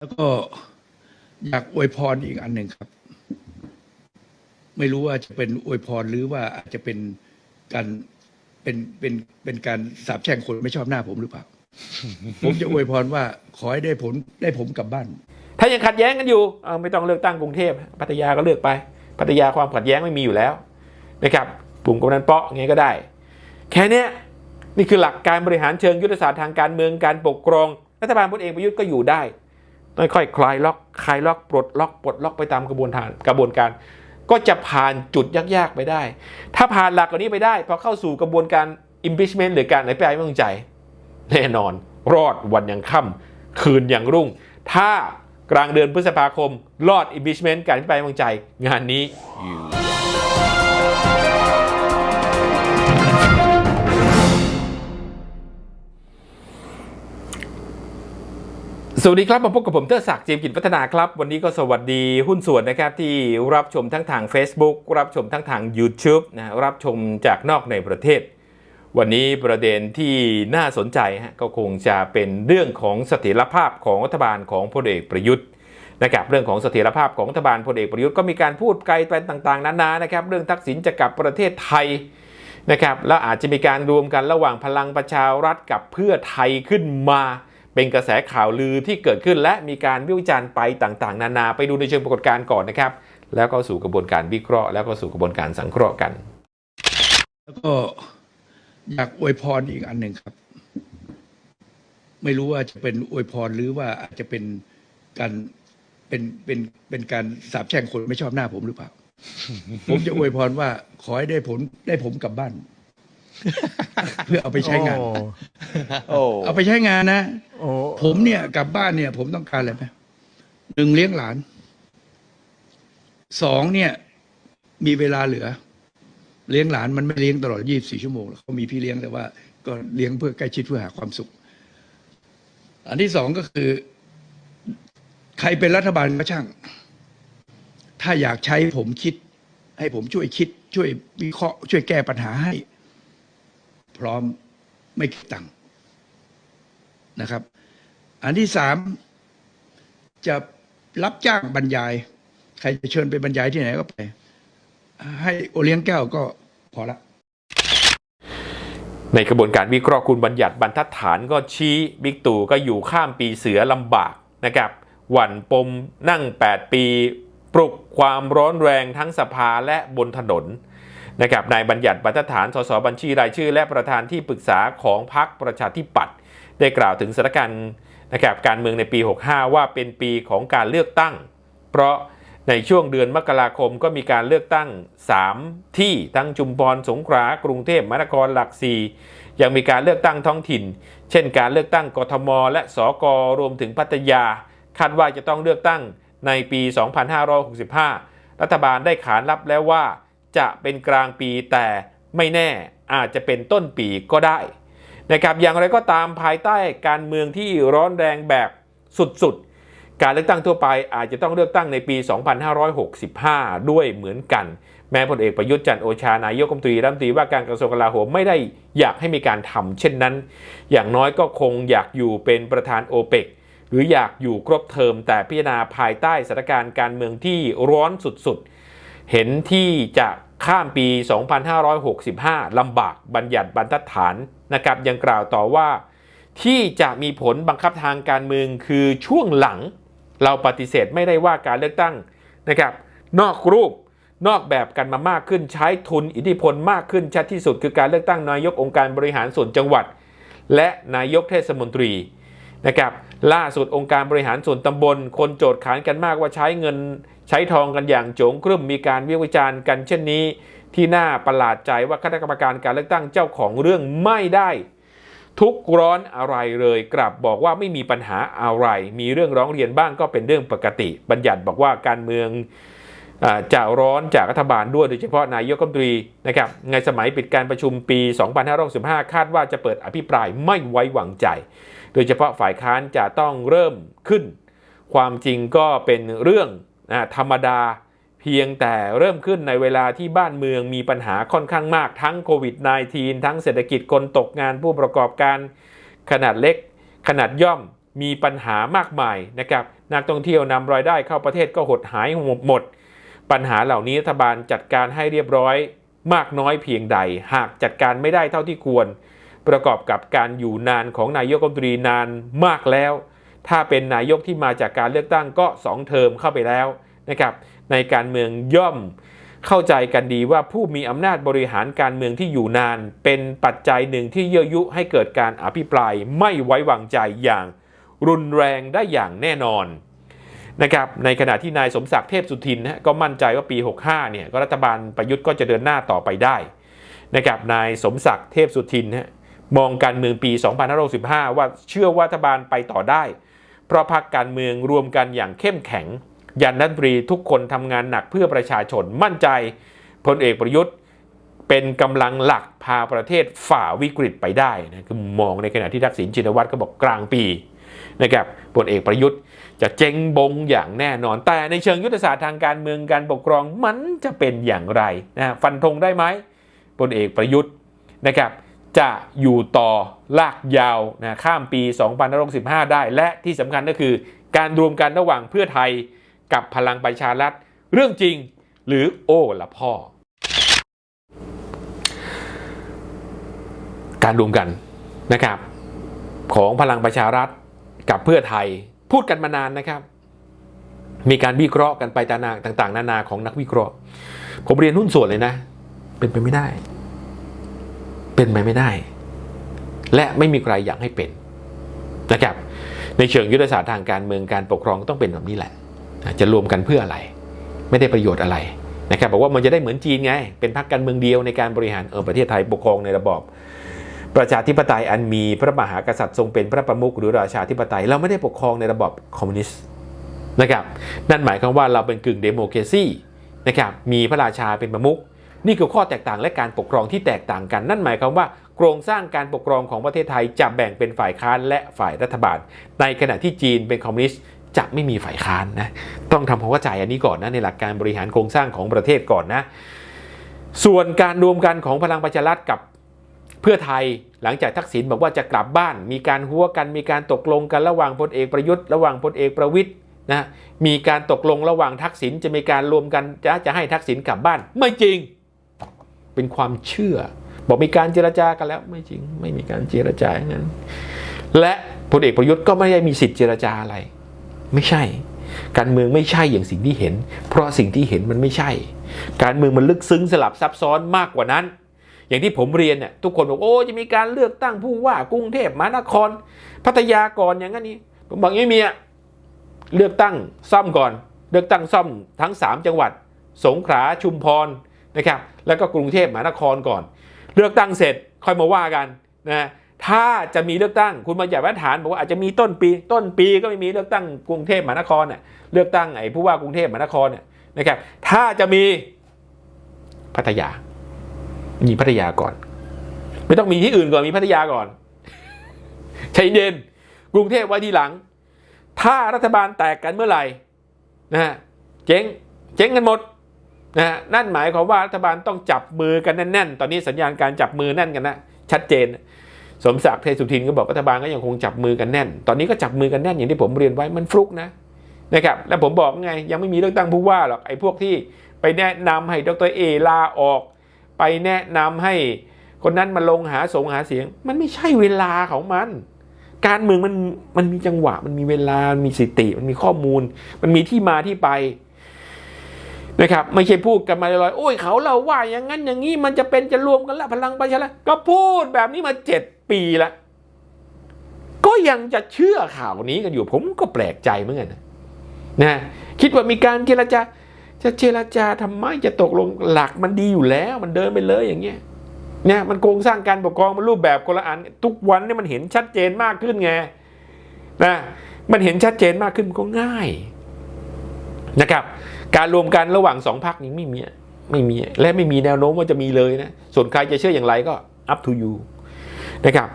แล้วก็อยากอวยพรอีกอันหนึ่งครับ ไม่รู้ว่าจะเป็นอวยพรหรือว่าอาจจะเป็นการเป็นเป็นเป็นการสาบแช่งคนไม่ชอบหน้าผมหรือเปล่า ผมจะอวยพรว่าขอให้ได้ผลได้ผมกลับบ้าน ถ้ายังขัดแย้งกันอยู่เอ่อไม่ต้องเลือกตั้งกรุงเทพพัทยาก็เลือกไป พัทยาความขัดแย้งไม่มีอยู่แล้วนะครับกลุ่มกำนันเปาะไงก็ได้ แค่นี้นี่คือหลักการบริหารเชิงยุทธศาสตร์ทางการเมืองการปกครอง รัฐบาลพลเอกประยุทธ์ก็อยู่ได้ ค่อยๆคลายล็อกคลายล็อกปลดล็อกปลดล็อกไปตามกระบวนการกระบวนการ ก็จะผ่านจุดยากๆไปได้ ถ้าผ่านหลักเหล่านี้ไปได้พอเข้าสู่กระบวนการ impeachment หรือการอภิปไม่ไว้งใจ แน่นอน รอดวันยังค่ำคืนยังรุ่ง ถ้ากลางเดือนพฤษภาคม รอด impeachment การอภิปรายไม่ไว้วางใจ งานนี้อยู่ สวัสดีครับ มาพบกับผมเตอร์ศักดิ์เจมกิจพัฒนาครับ วันนี้ก็สวัสดีหุ้นส่วนนะครับ ที่รับชมทั้งทาง Facebook รับชมทั้งทาง YouTube นะรับชมจากนอกในประเทศ วันนี้ประเด็นที่น่าสนใจฮะก็คงจะเป็นเรื่องของเสถียรภาพของรัฐบาลของพลเอกประยุทธ์นะครับเรื่องของเสถียรภาพของรัฐบาลพลเอกประยุทธ์ก็มีการพูดไกลไปต่างๆนานานะครับเรื่องทักษิณจะกลับประเทศไทยนะครับแล้วอาจจะมีการรวมกันระหว่างพลังประชารัฐกับเพื่อไทยขึ้นมา เป็นกระแสข่าวลือที่เกิดขึ้นและมีการวิจารณ์ไปต่างๆ นานาไปดูในเชิงปรากฏการณ์ก่อนนะครับ แล้วก็สู่กระบวนการวิเคราะห์ แล้วก็สู่กระบวนการสังเคราะห์กัน แล้วก็อยากอวยพรอีกอันหนึ่งครับ ไม่รู้ว่าจะเป็นอวยพรหรือว่าอาจจะเป็นการเป็นเป็นเป็นการสาบแช่งคนไม่ชอบหน้าผมหรือเปล่า ผมจะอวยพรว่าขอให้ได้ผลได้ผมกลับบ้าน เพื่อเอาไปใช้งาน โอ้เอาไปใช้งานนะโอ้ผมเนี่ยกลับบ้านเนี่ย ผมต้องการอะไรไหมหนึ่งเลี้ยงหลานสองเนี่ย มีเวลาเหลือ เลี้ยงหลานมันไม่เลี้ยงตลอด24ชั่วโมงหรอกเขามีพี่เลี้ยงแต่ว่า ก็เลี้ยงเพื่อใกล้ชิดเพื่อหาความสุข อันที่สองก็คือ ใครเป็นรัฐบาลก็ช่าง ถ้าอยากใช้ผมคิด ให้ผมช่วยคิด ช่วยวิเคราะห์ช่วยแก้ปัญหาให้ พร้อมไม่คิดตังค์นะครับ อันที่สามจะรับจ้างบรรยาย ใครจะเชิญไปบรรยายที่ไหนก็ไป ให้โอเลี้ยงแก้วก็พอละในกระบวนการวิเคราะห์คุณบัญญัติบรรทัดฐานก็ชี้บิ๊กตู่ก็อยู่ข้ามปีเสือลำบากนะครับหวั่นปมนั่ง 8 ปี ปลุกความร้อนแรงทั้งสภาและบนถนน นะครับนายบัญญัติบรรทัดฐานสสบัญชีรายชื่อ และประธานที่ปรึกษาของพรรคประชาธิปัตย์ได้กล่าวถึงสถานการณ์นะครับการเมืองในปี 65 ว่าเป็นปีของการเลือกตั้ง เพราะในช่วงเดือนมกราคมก็มีการเลือกตั้ง 3 ที่ทั้งชุมพรสงขลากรุงเทพมหานครหลักสี่ยังมีการเลือกตั้งท้องถิ่น เช่น การเลือกตั้งกทม และสกรวมถึงพัทยา คาดว่าจะต้องเลือกตั้งในปี 2565 รัฐบาลได้ขานรับแล้วว่า จะเป็นกลางปีแต่ไม่แน่อาจจะเป็นต้นปีก็ได้นะครับอย่างไรก็ตามภายใต้การเมืองที่ร้อนแรงแบบสุดๆ การเลือกตั้งทั่วไปอาจจะต้องเลือกตั้งในปี 2565 ด้วยเหมือนกัน แม้พลเอกประยุทธ์จันโอชานายกรัฐมนตรีรัฐมนตรีว่าการกระทรวงกลาโหมไม่ได้อยากให้มีการทำเช่นนั้น อย่างน้อยก็คงอยากอยู่เป็นประธานโอเปกหรืออยากอยู่ครบเทอมแต่พิจารณาภายใต้สถานการณ์การเมืองที่ร้อนสุดๆ เห็นที่จะข้ามปี 2565 ลำบากบัญญัติบรรทัดฐานนะครับยังกล่าวต่อว่า ที่จะมีผลบังคับทางการเมืองคือช่วงหลัง เราปฏิเสธไม่ได้ว่าการเลือกตั้งนะครับนอกรูปนอกแบบกันมามากขึ้นใช้ทุนอิทธิพลมากขึ้นชัดที่สุดคือการเลือกตั้งนายกองค์การบริหารส่วนจังหวัด และนายกเทศมนตรี นะครับล่าสุดองค์การบริหารส่วนตำบล คนโจทย์ขานกันมากว่าใช้เงินใช้ทองกันอย่างโจงครึ่มมีการวิวิจารณ์กันเช่นนี้ ที่น่าประหลาดใจว่าคณะกรรมการการเลือกตั้งเจ้าของเรื่องไม่ได้ ทุกร้อนอะไรเลยกลับบอกว่าไม่มีปัญหาอะไร มีเรื่องร้องเรียนบ้างก็เป็นเรื่องปกติ บัญญัติบอกว่าการเมืองจะร้อนจากรัฐบาลด้วยโดยเฉพาะนายกรัฐมนตรีนะครับในสมัยปิดการประชุมปี 2565 คาดว่าจะเปิดอภิปรายไม่ไว้วางใจ โดยเฉพาะฝ่ายค้านจะต้องเริ่มขึ้น ความจริงก็เป็นเรื่องนะธรรมดาเพียงแต่เริ่มขึ้นในเวลาที่บ้านเมืองมีปัญหาค่อนข้างมากทั้งโควิด -19 ทั้งเศรษฐกิจคนตกงานผู้ประกอบการขนาดเล็ก ขนาดย่อมมีปัญหามากมายนะครับนักท่องเที่ยวนำรายได้เข้าประเทศก็หดหายหมด ปัญหาเหล่านี้รัฐบาลจัดการให้เรียบร้อยมากน้อยเพียงใด หากจัดการไม่ได้เท่าที่ควร ประกอบกับการอยู่นานของนายกรัฐมนตรีนานมากแล้ว ถ้าเป็นนายกที่มาจากการเลือกตั้งก็สองเทอมเข้าไปแล้วนะครับ ในการเมืองย่อมเข้าใจกันดีว่าผู้มีอำนาจบริหารการเมืองที่อยู่นาน เป็นปัจจัยหนึ่งที่เยื่อยุให้เกิดการอภิปรายไม่ไว้วางใจอย่างรุนแรงได้อย่างแน่นอนนะครับในขณะที่นายสมศักดิ์เทพสุทินนะก็มั่นใจว่าปี 65เนี่ยก็รัฐบาลประยุทธ์ก็จะเดินหน้าต่อไปได้นะครับนายสมศักดิ์เทพสุทินฮะ มองการเมืองปี 2565 ว่าเชื่อว่ารัฐบาลไปต่อได้ เพราะพรรคการเมืองรวมกันอย่างเข้มแข็ง ยันรันตรีทุกคนทำงานหนักเพื่อประชาชนมั่นใจพลเอกประยุทธ์เป็นกำลังหลักพาประเทศฝ่าวิกฤตไปได้นะคือมองในขณะที่ทักษิณชินวัตรก็บอกกลางปีนะครับพลเอกประยุทธ์จะเจ๊งบงอย่างแน่นอน แต่ในเชิงยุทธศาสตร์ทางการเมืองการปกครองมันจะเป็นอย่างไรนะฟันธงได้ไหมพลเอกประยุทธ์นะครับ จะอยู่ต่อลากยาวนะข้ามปี2565ได้ และที่สำคัญก็คือ การรวมกันระหว่างเพื่อไทยกับพลังประชารัฐเรื่องจริงหรือโอ้ละพ่อ การรวมกันนะครับ ของพลังประชารัฐกับเพื่อไทยพูดกันมานานนะครับ มีการวิเคราะห์กันไปต่างๆนานาของนักวิเคราะห์ ผมเรียนหุ้นส่วนเลยนะ เป็นไปไม่ได้ เป็นไปไม่ได้ และไม่มีใครอยากให้เป็นนะครับ ในเชิงยุทธศาสตร์ทางการเมืองการปกครองต้องเป็นแบบนี้แหละจะรวมกันเพื่ออะไร ไม่ได้ประโยชน์อะไรนะครับบอกว่ามันจะได้เหมือนจีนไง เป็นพรรคการเมืองเดียวในการบริหารเออประเทศไทยปกครองในระบอบประชาธิปไตยอันมีพระมหากษัตริย์ทรงเป็นพระประมุขหรือราชาธิปไตย เราไม่ได้ปกครองในระบอบคอมมิวนิสต์นะครับ นั่นหมายความว่าเราเป็นกึ่งเดโมแครซีนะครับมีพระราชาเป็นประมุข นี่คือข้อแตกต่างและการปกครองที่แตกต่างกัน นั่นหมายความว่าโครงสร้างการปกครองของประเทศไทยจะแบ่งเป็นฝ่ายค้านและฝ่ายรัฐบาล ในขณะที่จีนเป็นคอมมิวนิสต์จะไม่มีฝ่ายค้านนะต้องทำความเข้าใจอันนี้ก่อนนะในหลักการบริหารโครงสร้างของประเทศก่อนนะ ส่วนการรวมกันของพลังประชารัฐกับเพื่อไทยหลังจากทักษิณบอกว่าจะกลับบ้าน มีการหัวกันมีการตกลงกันระหว่างพลเอกประยุทธ์ระหว่างพลเอกประวิทย์นะมีการตกลงระหว่างทักษิณจะมีการรวมกันจะจะให้ทักษิณกลับบ้านไม่จริง เป็นความเชื่อ บอกมีการเจรจากันแล้วไม่จริงไม่มีการเจรจาอย่างนั้น และพลเอกประยุทธ์ก็ไม่ได้มีสิทธิ์เจรจาอะไร ไม่ใช่ การเมืองไม่ใช่อย่างสิ่งที่เห็น เพราะสิ่งที่เห็นมันไม่ใช่ การเมืองมันลึกซึ้งสลับซับซ้อนมากกว่านั้น อย่างที่ผมเรียนเนี่ยทุกคนบอกโอ้จะมีการเลือกตั้งผู้ว่ากรุงเทพมหานคร พัทยาก่อนอย่างนั้นนี้ผมบอกไม่มีอะเลือกตั้งซ่อมก่อน เลือกตั้งซ่อมทั้ง 3 จังหวัด สงขลาชุมพร นะครับแล้วก็กรุงเทพมหานครก่อน เลือกตั้งเสร็จค่อยมาว่ากันนะถ้าจะมีเลือกตั้งคุณมาจากมาตรฐานบอกว่าอาจจะมีต้นปี ต้นปีก็ไม่มีเลือกตั้งกรุงเทพมหานครเนี่ยเลือกตั้งไอ้ผู้ว่ากรุงเทพมหานครเนี่ยนะครับ ถ้าจะมีพัทยา มีพัทยาก่อน ไม่ต้องมีที่อื่นก่อนมีพัทยาก่อนชัยเดนกรุงเทพไว้ทีหลัง ถ้ารัฐบาลแตกกันเมื่อไหร่นะเจ๊งเจ๊งกันหมด นะนั่นหมายความว่ารัฐบาลต้องจับมือกันแน่นๆ ตอนนี้สัญญาณการจับมือแน่นกันนะชัดเจน สมศักดิ์เทสุทินก็บอกรัฐบาลก็ยังคงจับมือกันแน่น ตอนนี้ก็จับมือกันแน่นอย่างที่ผมเรียนไว้มันฟลุกนะนะครับแล้วผมบอกไงยังไม่มีเลือกตั้งผู้ว่าหรอกไอ้พวกที่ไปแนะนำให้ดรเอลาออก ไปแนะนำให้คนนั้นมาลงหาสงหาเสียง มันไม่ใช่เวลาของมัน การเมืองมันมันมีจังหวะ มันมีเวลามันมีสติ มันมีข้อมูล มันมีที่มาที่ไป นะครับไม่ใช่พูดกันมาลอยๆโอ้ยเขาเราว่าอย่างนั้นอย่างนี้มันจะเป็นจะรวมกันละพลังประชารัฐก็พูดแบบนี้มาเจ็ดปีละก็ยังจะเชื่อข่าวนี้กันอยู่ ผมก็แปลกใจเหมือนกันนะนะคิดว่ามีการเจรจาจะเจรจาทำไมจะตกลงหลักมันดีอยู่แล้ว มันเดินไปเลยอย่างเงี้ยเนี่ยมันโครงสร้างการปกครองมันรูปแบบคนละอันทุกวันนี่มันเห็นชัดเจนมากขึ้นไงนะมันเห็นชัดเจนมากขึ้นมันก็ง่ายนะครับ การรวมกันระหว่างสองพรรคนี้ไม่มีไม่มีและไม่มีแนวโน้มว่าจะมีเลยนะส่วนใครจะเชื่ออย่างไรก็ up to you นะครับ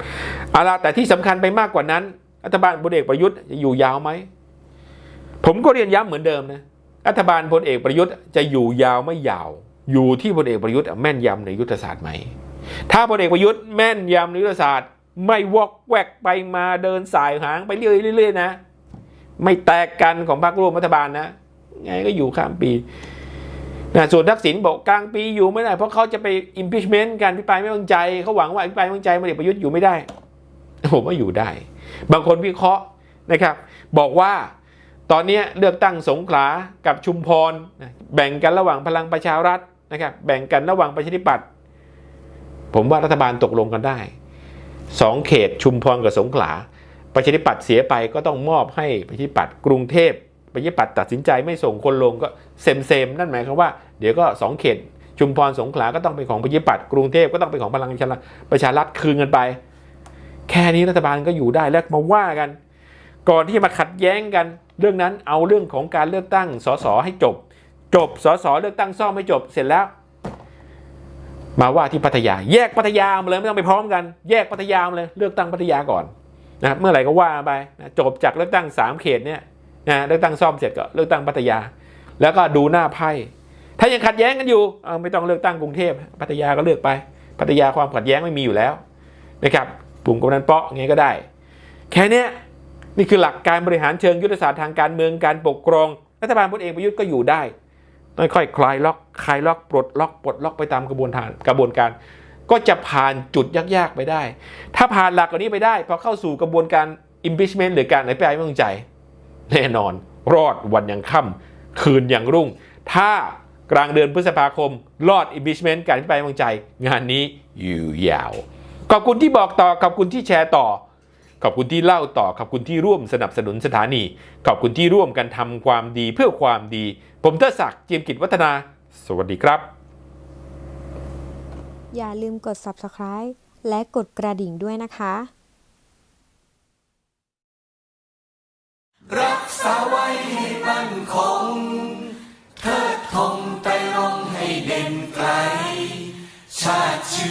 เอาละแต่ที่สำคัญไปมากกว่านั้น รัฐบาลพลเอกประยุทธ์จะอยู่ยาวไหม ผมก็เรียนย้ำเหมือนเดิมนะ รัฐบาลพลเอกประยุทธ์จะอยู่ยาวไม่ยาว อยู่ที่พลเอกประยุทธ์แม่นยำในยุทธศาสตร์ไหม ถ้าพลเอกประยุทธ์แม่นยำในยุทธศาสตร์ ไม่วอกแวกไปมาเดินสายหางไปเรื่อยๆเรื่อยๆนะ ไม่แตกกันของพรรคร่วมรัฐบาลนะ ไงก็อยู่ข้ามปีนะส่วนทักษิณบอกกลางปีอยู่ไม่ได้ เพราะเขาจะไป impeachment การพิปรายไม่วางใจเขาหวังว่าอภิปรายไม่วางใจพลเอกประยุทธ์อยู่ไม่ได้ผมว่าอยู่ได้ บางคนวิเคราะห์นะครับ บอกว่าตอนนี้เลือกตั้งสงขลากับชุมพร แบ่งกันระหว่างพลังประชารัฐนะครับ แบ่งกันระหว่างประชาธิปัตย์ผมว่ารัฐบาลตกลงกันได้สองเขตชุมพรกับสงขลาประชาธิปัตย์เสียไปก็ต้องมอบให้ประชาธิปัตย์กรุงเทพ ประชาธิปัตตัดสินใจไม่ส่งคนลงก็เซมเซมๆนั่นหมายความว่าเดี๋ยวก็สองเขตชุมพรสงขลาก็ต้องเป็นของประชาธิปัตกรุงเทพก็ต้องเป็นของพลังประชารัฐประชารัฐคืนกันไป แค่นี้รัฐบาลก็อยู่ได้แล้วมาว่ากัน ก่อนที่มาขัดแย้งกัน เรื่องนั้นเอาเรื่องของการเลือกตั้งสสให้จบ จบสสเลือกตั้งซ่อมไม่จบเสร็จแล้ว มาว่าที่พัทยา แยกพัทยามาเลยไม่ต้องไปพร้อมกัน แยกพัทยามาเลยเลือกตั้งพัทยาก่อนนะเมื่อไหร่ก็ว่าไปนะจบจากเลือกตั้งสามเขตเนี่ย นะเลือกตั้งซ่อมเสร็จก็เลือกตั้งพัทยา แล้วก็ดูหน้าไพ่ถ้ายังขัดแย้งกันอยู่ไม่ต้องเลือกตั้งกรุงเทพพัทยาก็เลือกไปพัทยาความขัดแย้งไม่มีอยู่แล้วนะครับปุ่มกำนันเปาะไงก็ได้ แค่นี้นี่คือหลักการบริหารเชิงยุทธศาสตร์ทางการเมืองการปกครองรัฐบาลพลเอกประยุทธ์ก็อยู่ได้ค่อยคลายล็อกคลายล็อกปลดล็อกปลดล็อกไปตามกระบวนการกระบวนการ ก็จะผ่านจุดยากๆไปได้ ถ้าผ่านหลักเหล่านี้ไปได้พอเข้าสู่กระบวนการ impeachment หรือการอภิปรายไม่ไว้วางใจ แน่นอน รอดวันยังค่ำคืนยังรุ่ง ถ้ากลางเดือนพฤษภาคม รอด impeachment การอภิปรายไม่ไว้วางใจ งานนี้อยู่ยาว ขอบคุณที่บอกต่อ ขอบคุณที่แชร์ต่อ ขอบคุณที่เล่าต่อ ขอบคุณที่ร่วมสนับสนุนสถานี ขอบคุณที่ร่วมกันทำความดีเพื่อความดี ผมเทศักดิ์เจียมกิจวัฒนา สวัสดีครับ อย่าลืมกด subscribe และกดกระดิ่งด้วยนะคะ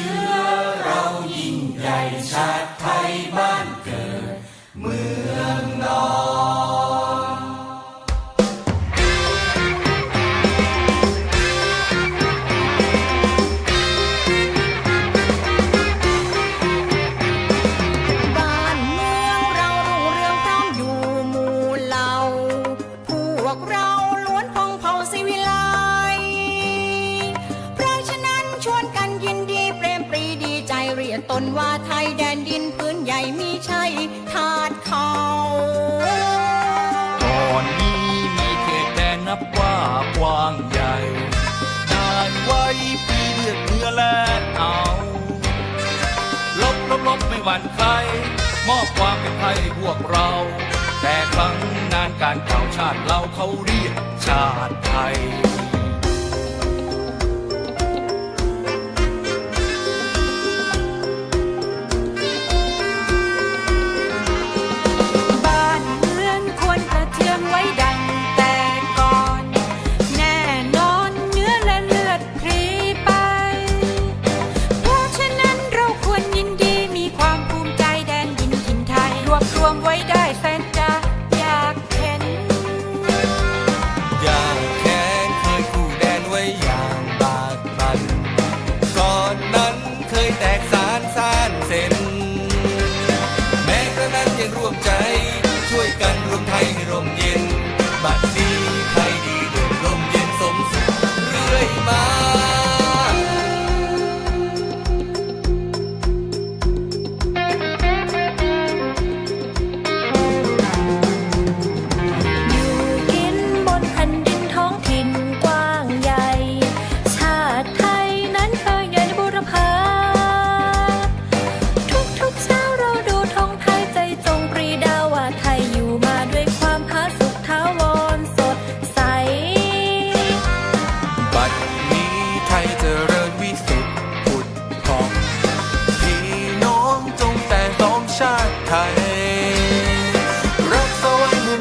ติ หวั่นใครมอบความเป็นไทยพวกเรา แต่ครั้งนานการเก่าชาติเราเขาเรียกชาติไทย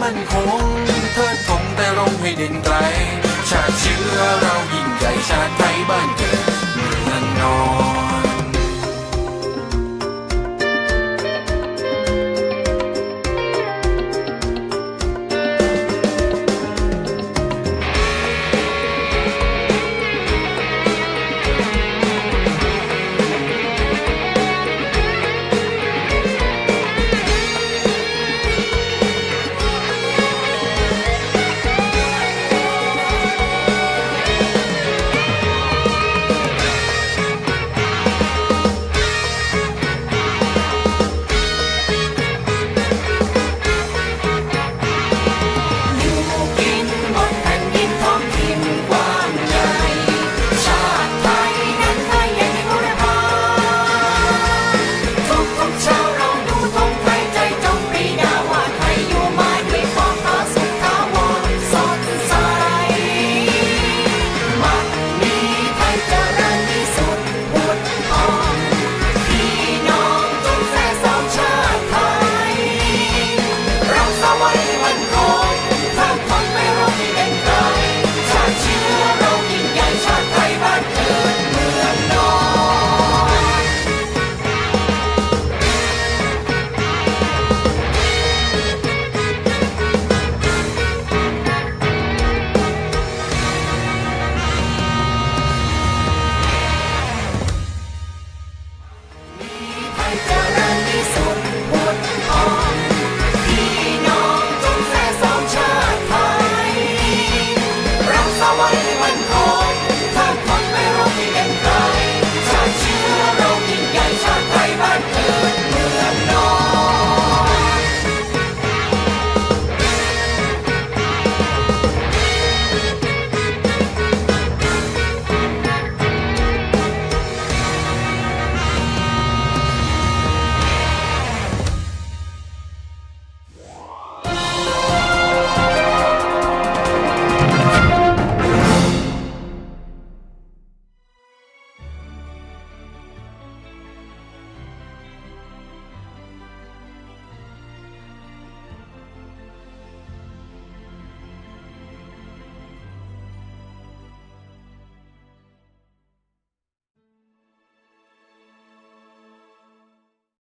มั่นคงเทิดธงแต่รงให้เด่นไกล ชาติเชื้อเรายิ่งใหญ่ชาติไทยบ้านเกิด